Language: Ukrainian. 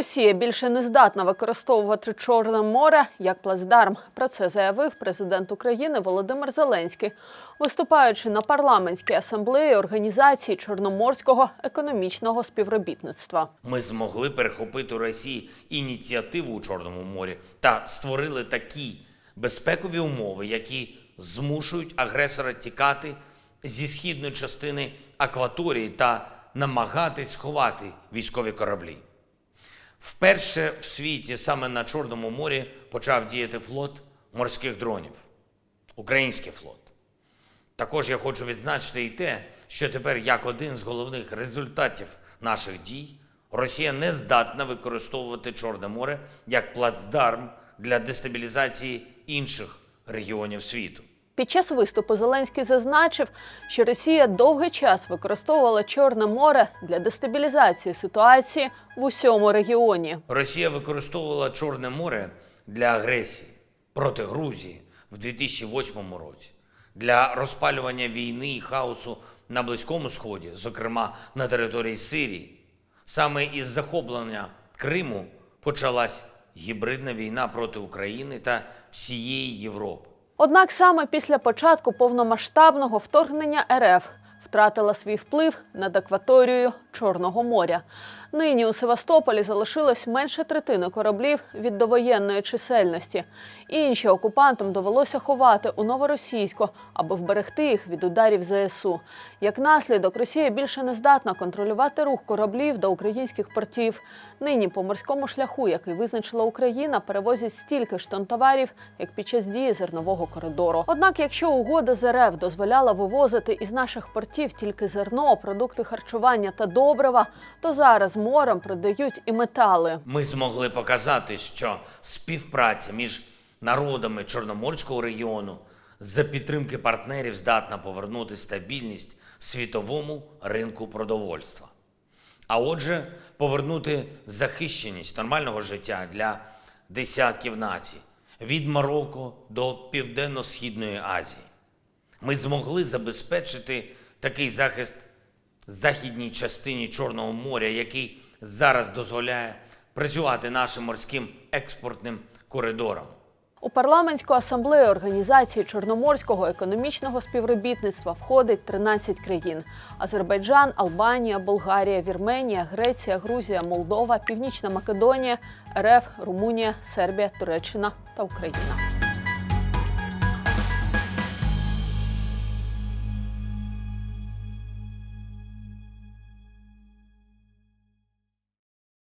Росія більше не здатна використовувати Чорне море як плацдарм. Про це заявив президент України Володимир Зеленський, виступаючи на парламентській асамблеї організації Чорноморського економічного співробітництва. Ми змогли перехопити у Росії ініціативу у Чорному морі та створили такі безпекові умови, які змушують агресора тікати зі східної частини акваторії та намагатись сховати військові кораблі. Вперше в світі саме на Чорному морі почав діяти флот морських дронів, український флот. Також я хочу відзначити і те, що тепер як один з головних результатів наших дій Росія не здатна використовувати Чорне море як плацдарм для дестабілізації інших регіонів світу. Під час виступу Зеленський зазначив, що Росія довгий час використовувала Чорне море для дестабілізації ситуації в усьому регіоні. Росія використовувала Чорне море для агресії проти Грузії в 2008 році, для розпалювання війни і хаосу на Близькому Сході, зокрема на території Сирії. Саме із захоплення Криму почалась гібридна війна проти України та всієї Європи. Однак саме після початку повномасштабного вторгнення РФ втратила свій вплив над акваторією Чорного моря. Нині у Севастополі залишилось менше третини кораблів від довоєнної чисельності. Інші окупантам довелося ховати у новоросійську, аби вберегти їх від ударів ЗСУ. Як наслідок, Росія більше не здатна контролювати рух кораблів до українських портів. Нині по морському шляху, який визначила Україна, перевозять стільки ж тонн товарів, як під час дії зернового коридору. Однак, якщо угода з РФ дозволяла вивозити із наших портів тільки зерно, продукти харчування та добрива, то зараз морем продають і метали. Ми змогли показати, що співпраця між народами Чорноморського регіону за підтримки партнерів здатна повернути стабільність світовому ринку продовольства. А отже, повернути захищеність нормального життя для десятків націй від Марокко до Південно-Східної Азії. Ми змогли забезпечити такий захист західній частині Чорного моря, який зараз дозволяє працювати нашим морським експортним коридорам. У парламентську асамблею організації Чорноморського економічного співробітництва входить 13 країн: Азербайджан, Албанія, Болгарія, Вірменія, Греція, Грузія, Молдова, Північна Македонія, РФ, Румунія, Сербія, Туреччина та Україна.